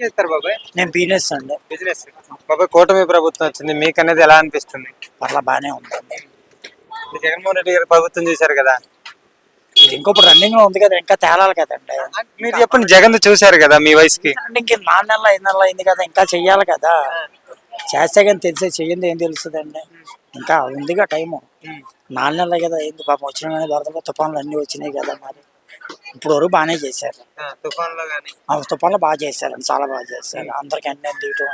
చేస్తారు బాబాయ్? నేను బీనెస్ అండి. బిజినెస్. బాబాయ్ కూటమి ప్రభుత్వం వచ్చింది. మీకు అనేది ఎలా అనిపిస్తుంది? పర్లా బాగానే ఉందండి. ఇప్పుడు జగన్మోహన్ రెడ్డి గారు ప్రభుత్వం చేశారు కదా. ఇది ఇంకొకటి రన్నింగ్లో ఉంది కదా ఇంకా తేలాలి కదండి. మీరు చెప్పండి జగన్ చూశారు కదా మీ వయసుకి? ఇంక నాలుగు నెలలు ఐదు నెలలు అయింది కదా ఇంకా చెయ్యాలి కదా. చేస్తే కానీ తెలిసే చెయ్యింది ఏం తెలుస్తుందండి. ఇంకా ఉందిగా టైము. నాలుగు నెలలు కదా అయింది పాపం వచ్చిన కానీ వరదలు తుఫాన్లు అన్నీ వచ్చినాయి కదా మరి. ఇప్పుడు వరకు బాగానే చేశారు. తుఫాన్లో కానీ ఆ తుఫాన్లు బాగా చేశారండి చాలా బాగా చేశారు. అందరికి అన్నీ తీయటం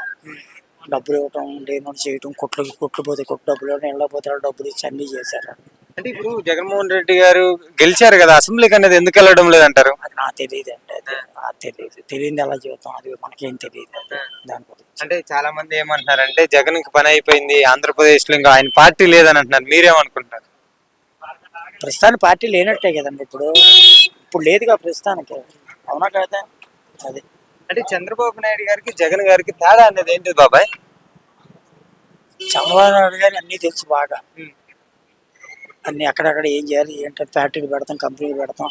డబ్బులు ఇవ్వటం లేని చేయటం కొట్లు కొట్లు పోతే కొట్టు డబ్బులు ఇవ్వడం ఇళ్ళ పోతే ఇళ్ళ డబ్బులు ఇచ్చి అన్నీ చేశారు. అంటే ఇప్పుడు జగన్మోహన్ రెడ్డి గారు గెలిచారు కదా అసెంబ్లీకి అనేది ఎందుకు వెళ్ళడం లేదంటారు? అది నాకు తెలియదు అండి అది తెలియదు. తెలియదు ఎలా చెబుతాం? అది మనకేం తెలియదు దాని గురించి. అంటే చాలా మంది ఏమంటున్నారంటే జగన్కి పని అయిపోయింది ఆంధ్రప్రదేశ్లో ఇంకా ఆయన పార్టీ లేదని అంటున్నారు. మీరేమనుకుంటారు ప్రస్తుతానికి పార్టీ లేనట్టే కదండి ఇప్పుడు. ఇప్పుడు లేదుగా ప్రస్తుతానికి. అవునా కదా? అది. అంటే చంద్రబాబు నాయుడు గారికి జగన్ గారికి తేడా అనేది ఏంటి బాబాయ్? చంద్రబాబు నాయుడు గారు అన్నీ తెలుసు బాగా. అన్ని అక్కడక్కడ ఏం చేయాలి ఏంటంటే ఫ్యాక్టరీలు పెడతాం కంపెనీలు పెడతాం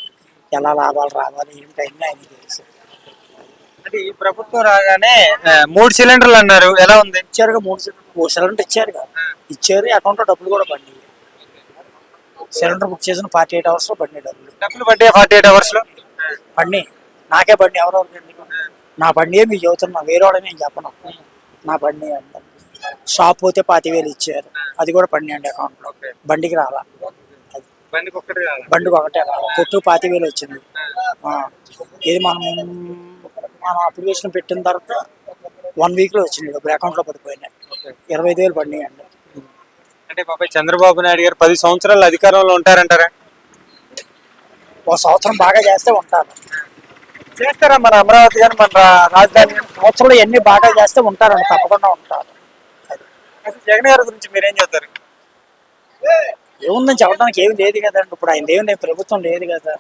ఎలా లాభాలు రావాలి ఏంటి అన్నీ ఆయన తెలుసు. అంటే ఈ ప్రభుత్వం రాగానే మూడు సిలిండర్లు అన్నారు. ఎలా ఉంది? ఇచ్చారుగా మూడు సిలిండర్ మూడు సిలిండర్ ఇచ్చారుగా. ఇచ్చారు అకౌంట్లో డబ్బులు కూడా పడినాయి. సిలిండర్ బుక్ చేసిన ఫార్టీ ఎయిట్ అవర్స్లో పడినాయి డబ్బులు. డబ్బులు పడ్డాయి ఫార్టీ ఎయిట్ అవర్స్లో పడినాయి. నాకే పడినాయి. ఎందుకు? నా బండి మీకు చెబుతున్నా వేరే వాళ్ళని నేను చెప్పను. నా బండి అంట షాప్ పోతే పాతి వేలు ఇచ్చారు. అది కూడా పడినాయండి అకౌంట్లో. బండికి రాలా. బండికి ఒకటే రాలా. కొట్టు పాతి వేలు వచ్చింది ఇది మనం మనం అప్లికేషన్ పెట్టిన తర్వాత వన్ వీక్లో వచ్చింది డబ్బులు. అకౌంట్లో పడిపోయినాయి. ఇరవై ఐదు వేలు పడినాయండి. అంటే బాబాయ్ చంద్రబాబు నాయుడు గారు పది సంవత్సరాలు అధికారంలో ఉంటారంటారా? ఒక సంవత్సరం బాగా చేస్తే ఉంటారు. చేస్తారా మన అమరావతి కానీ మన రాజధాని? సంవత్సరంలో ఎన్ని బాగా చేస్తే ఉంటారండి తప్పకుండా ఉంటారు. అసలు జగన్ గారి గురించి మీరేం చెప్తారు? ఏముందని చెప్పడానికి ఏమి లేదు కదండి. ఇప్పుడు ఆయన దేవుని ప్రభుత్వం లేదు కదా.